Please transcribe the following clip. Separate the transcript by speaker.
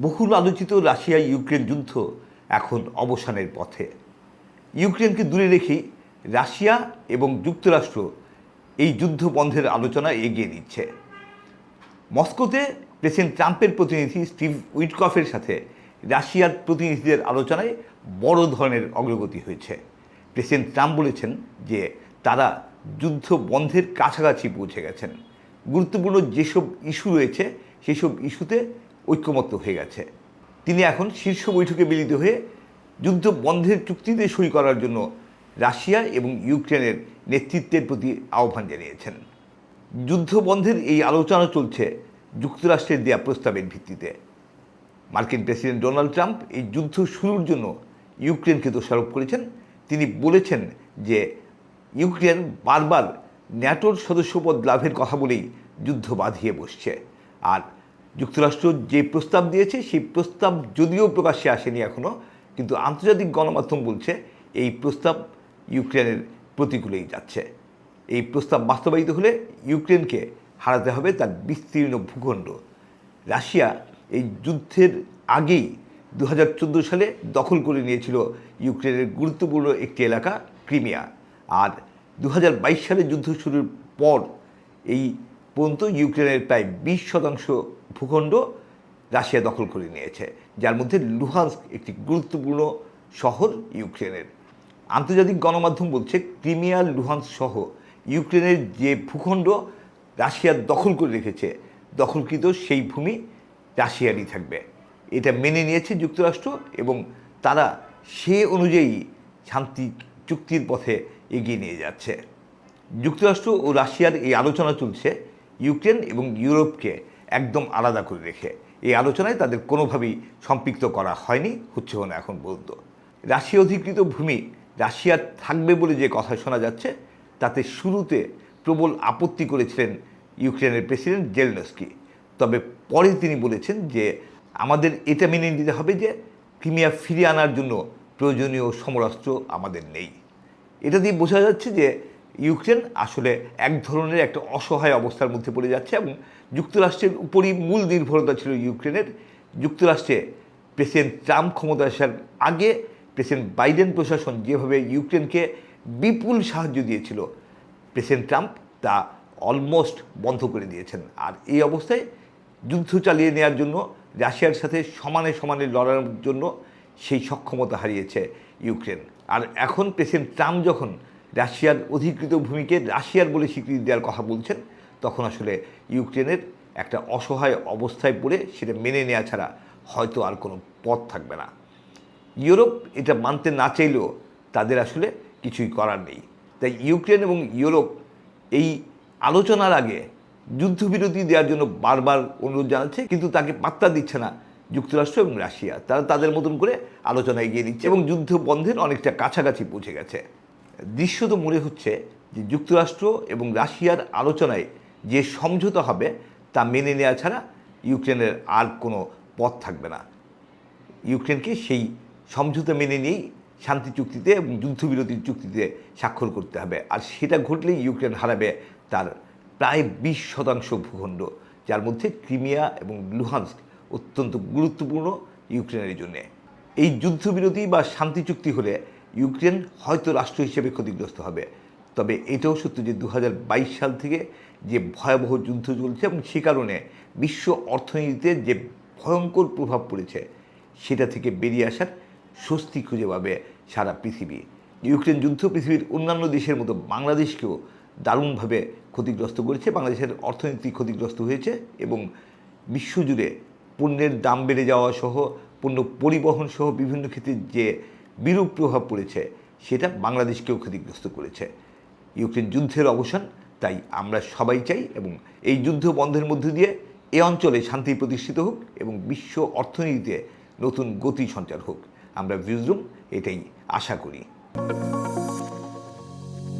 Speaker 1: বহুল আলোচিত Russia Ukraine যুদ্ধ এখন অবসানের পথে। ইউক্রেনকে দূরে রেখেই রাশিয়া এবং যুক্তরাষ্ট্র এই যুদ্ধ বন্ধের আলোচনা এগিয়ে নিচ্ছে। মস্কোতে প্রেসিডেন্ট ট্রাম্পের প্রতিনিধি স্টিভ উইটকফের সাথে রাশিয়ার প্রতিনিধিদের আলোচনায় বড় ধরনের অগ্রগতি হয়েছে। প্রেসিডেন্ট ট্রাম্প বলেছেন যে তারা যুদ্ধ বন্ধের কাছাকাছি পৌঁছে গেছেন। গুরুত্বপূর্ণ যেসব ইস্যু রয়েছে, সেসব ইস্যুতে ঐক্যমত্য হয়ে গেছে। তিনি এখন শীর্ষ বৈঠকে মিলিত হয়ে যুদ্ধ বন্ধের চুক্তিতে সই করার জন্য রাশিয়া এবং ইউক্রেনের নেতৃত্বের প্রতি আহ্বান জানিয়েছেন। যুদ্ধ বন্ধের এই আলোচনা চলছে যুক্তরাষ্ট্রের দেয়া প্রস্তাবের ভিত্তিতে। মার্কিন প্রেসিডেন্ট ডোনাল্ড ট্রাম্প এই যুদ্ধ শুরুর জন্য ইউক্রেনকে দোষারোপ করেছেন। তিনি বলেছেন যে, ইউক্রেন বারবার ন্যাটোর সদস্যপদ লাভের কথা বলেই যুদ্ধ বাঁধিয়ে বসছে। আর যুক্তরাষ্ট্র যে প্রস্তাব দিয়েছে, সেই প্রস্তাব যদিও প্রকাশ্যে আসেনি এখনও কিন্তু আন্তর্জাতিক গণমাধ্যম বলছে এই প্রস্তাব ইউক্রেনের প্রতিকূলেই যাচ্ছে। এই প্রস্তাব বাস্তবায়িত হলে ইউক্রেনকে হারাতে হবে তার বিস্তীর্ণ ভূখণ্ড। রাশিয়া এই যুদ্ধের আগেই দু হাজার চোদ্দ সালে দখল করে নিয়েছিল ইউক্রেনের গুরুত্বপূর্ণ একটি এলাকা ক্রিমিয়া। আর দু হাজার বাইশ সালে যুদ্ধ শুরুর পর এই পর্যন্ত ইউক্রেনের প্রায় বিশ শতাংশ ভূখণ্ড রাশিয়া দখল করে নিয়েছে, যার মধ্যে লুহান্স একটি গুরুত্বপূর্ণ শহর ইউক্রেনের। আন্তর্জাতিক গণমাধ্যম বলছে, ক্রিমিয়া লুহান্স সহ ইউক্রেনের যে ভূখণ্ড রাশিয়া দখল করে রেখেছে, দখলকৃত সেই ভূমি রাশিয়ারই থাকবে। এটা মেনে নিয়েছে যুক্তরাষ্ট্র এবং তারা সে অনুযায়ী শান্তি চুক্তির পথে এগিয়ে নিয়ে যাচ্ছে। যুক্তরাষ্ট্র ও রাশিয়ার এই আলোচনা চলছে ইউক্রেন এবং ইউরোপকে একদম আলাদা করে রেখে। এই আলোচনায় তাদের কোনোভাবেই সম্পৃক্ত করা হয়নি, হচ্ছে না এখন পর্যন্ত। রাশিয়া অধিকৃত ভূমি রাশিয়ার থাকবে বলে যে কথা শোনা যাচ্ছে, তাতে শুরুতে প্রবল আপত্তি করেছিলেন ইউক্রেনের প্রেসিডেন্ট জেলনস্কি। তবে পরে তিনি বলেছেন যে, আমাদের এটা মেনে নিতে হবে যে, ক্রিমিয়া ফিরিয়ে আনার জন্য প্রয়োজনীয় সমরাস্ত্র আমাদের নেই। এটা দিয়ে বোঝা যাচ্ছে যে ইউক্রেন আসলে এক ধরনের একটা অসহায় অবস্থার মধ্যে পড়ে যাচ্ছে এবং যুক্তরাষ্ট্রের উপরই মূল নির্ভরতা ছিল ইউক্রেনের। যুক্তরাষ্ট্রে প্রেসিডেন্ট ট্রাম্প ক্ষমতা আসার আগে প্রেসিডেন্ট বাইডেন প্রশাসন যেভাবে ইউক্রেনকে বিপুল সাহায্য দিয়েছিল, প্রেসিডেন্ট ট্রাম্প তা অলমোস্ট বন্ধ করে দিয়েছেন। আর এই অবস্থায় যুদ্ধ চালিয়ে নেওয়ার জন্য, রাশিয়ার সাথে সমানে সমানে লড়ার জন্য সেই সক্ষমতা হারিয়েছে ইউক্রেন। আর এখন প্রেসিডেন্ট ট্রাম্প যখন রাশিয়ার অধিকৃত ভূমিকে রাশিয়ার বলে স্বীকৃতি দেওয়ার কথা বলছেন, তখন আসলে ইউক্রেনের একটা অসহায় অবস্থায় পড়ে সেটা মেনে নেওয়া ছাড়া হয়তো আর কোনো পথ থাকবে না। ইউরোপ এটা মানতে না চাইলেও তাদের আসলে কিছুই করার নেই। তাই ইউক্রেন এবং ইউরোপ এই আলোচনার আগে যুদ্ধবিরতি দেওয়ার জন্য বারবার অনুরোধ জানাচ্ছে, কিন্তু তাকে পাত্তা দিচ্ছে না যুক্তরাষ্ট্র এবং রাশিয়া। তারা তাদের মতন করে আলোচনা এগিয়ে দিচ্ছে এবং যুদ্ধ বন্ধের অনেকটা কাছাকাছি পৌঁছে গেছে। দৃশ্য তো মনে হচ্ছে যে যুক্তরাষ্ট্র এবং রাশিয়ার আলোচনায় যে সমঝোতা হবে তা মেনে নেওয়া ছাড়া ইউক্রেনের আর কোনো পথ থাকবে না। ইউক্রেনকে সেই সমঝোতা মেনে নিয়েই শান্তি চুক্তিতে এবং যুদ্ধবিরতির চুক্তিতে স্বাক্ষর করতে হবে। আর সেটা ঘটলেই ইউক্রেন হারাবে তার প্রায় বিশ শতাংশ ভূখণ্ড, যার মধ্যে ক্রিমিয়া এবং লুহান্স্ক অত্যন্ত গুরুত্বপূর্ণ ইউক্রেনের জন্যে। এই যুদ্ধবিরতি বা শান্তি চুক্তি হলে ইউক্রেন হয়তো রাষ্ট্র হিসেবে ক্ষতিগ্রস্ত হবে। তবে এটাও সত্য যে দু হাজার বাইশ সাল থেকে যে ভয়াবহ যুদ্ধ চলছে এবং সে কারণে বিশ্ব অর্থনীতিতে যে ভয়ঙ্কর প্রভাব পড়েছে, সেটা থেকে বেরিয়ে আসার স্বস্তি খুঁজে পাবে সারা পৃথিবী। ইউক্রেন যুদ্ধ পৃথিবীর অন্যান্য দেশের মতো বাংলাদেশকেও দারুণভাবে ক্ষতিগ্রস্ত করেছে। বাংলাদেশের অর্থনীতি ক্ষতিগ্রস্ত হয়েছে এবং বিশ্বজুড়ে পণ্যের দাম বেড়ে যাওয়া সহ পণ্য পরিবহন সহ বিভিন্ন ক্ষেত্রে যে বিরূপ প্রভাব পড়েছে। সেটা বাংলাদেশকেও ক্ষতিগ্রস্ত করেছে। ইউক্রেন যুদ্ধের অবসান, তাই আমরা সবাই চাই এবং এই যুদ্ধ বন্ধের মধ্য দিয়ে এ অঞ্চলে শান্তি প্রতিষ্ঠিত হোক এবং বিশ্ব অর্থনীতিতে নতুন গতি সঞ্চার হোক। আমরা ভিউজরুম এটাই আশা করি।